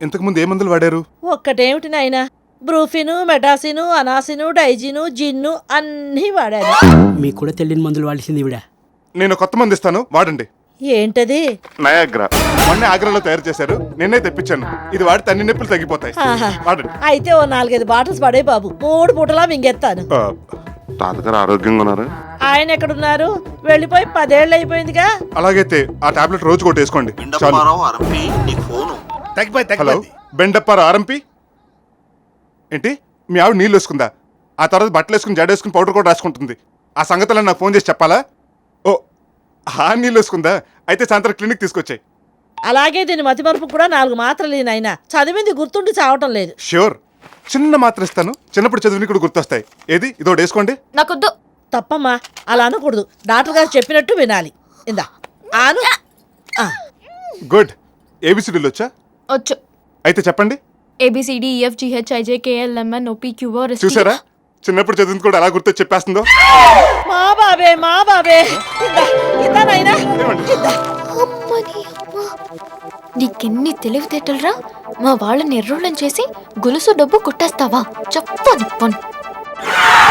ఇంతకు ముందు ఏ మందులు వాడారు? ఒక్కటేమిటి నాయనా? బ్రూఫిను మెటాసిను అనాసిను డైజిను జిన్ను అన్నీ వాడాను. మీకు కూడా తెలియని మందులు వాడిసింది ఇవిడ? నేను కొత్త మందు ఇస్తాను వాడండి. ఏంటది? నయాగ్రా. మొన్న ఆగ్రాలో తయారు చేశారు నిన్నే తెప్పించాను. ఇది వాడితే అన్ని నొప్పులు తగ్గిపోతాయి. ఆహా. వాడండి. అయితే ఓ నాలుగైదు బాటిల్స్ పడే బాబు మూడు పూటలా మింగెత్తాను ఆ, తాతగారు ఆరోగ్యంగా ఉన్నారు? ఆయన ఎక్కడున్నారు? వెళ్ళిపోయి పదేళ్ళు అయిపోయిందిగా. అలాగైతే ఆ టాబ్లెట్ రోజు ఒకటి వేసుకోండి చాలు నీకు ఫోను. తగ్గిపోయి హలో తగ్గిపోయి బెండప్పారు ఆరంపి ఏంటి? మీ ఆవిడ నీళ్ళు వేసుకుందా? ఆ తర్వాత బట్టలు వేసుకుని జడ వేసుకుని పౌడర్ కూడా రాసుకుంటుంది. ఆ సంగతులను నాకు ఫోన్ చేసి చెప్పాలా? ఓ ఆ నీళ్ళు వేసుకుందా? అయితే సాయంత్రం క్లినిక్ తీసుకొచ్చాయి. అలాగే దీని మతిమరుపు కూడా నాలుగు మాత్రలు నాయనా. చదివింది గుర్తుండి చావటం లేదు. ష్యూర్ చిన్న మాత్ర ఇస్తాను. చిన్నప్పుడు చదివిని కూడా గుర్తొస్తాయి. ఏది? ఇదో వేసుకోండి. నాకొద్దు. తప్పమ్మా. అలా అనకూడదు. డాక్టర్ గారు చెప్పినట్టు వినాలి. ఇందా. ఆను. ఆ, గుడ్. ఏబిసిడీలు వచ్చా? వచ్చు అయితే చెప్పండి. A B C D E F G H I J K L M N O P Q R చూసారా? చిన్నప్పుడు చదివింది కూడా ఎలా గుర్తు చెప్పేస్తుందో? మా బాబే మా బాబే. ఇందా ఇందా నాయనా. ఇందా అమ్మని అమ్మ. నీకెన్ని తెలివితేటలురా మా వాళ్ళని ఎర్రోళ్ళని చేసి గొలుసు డబ్బు కొట్టేస్తావా? చెప్పని పని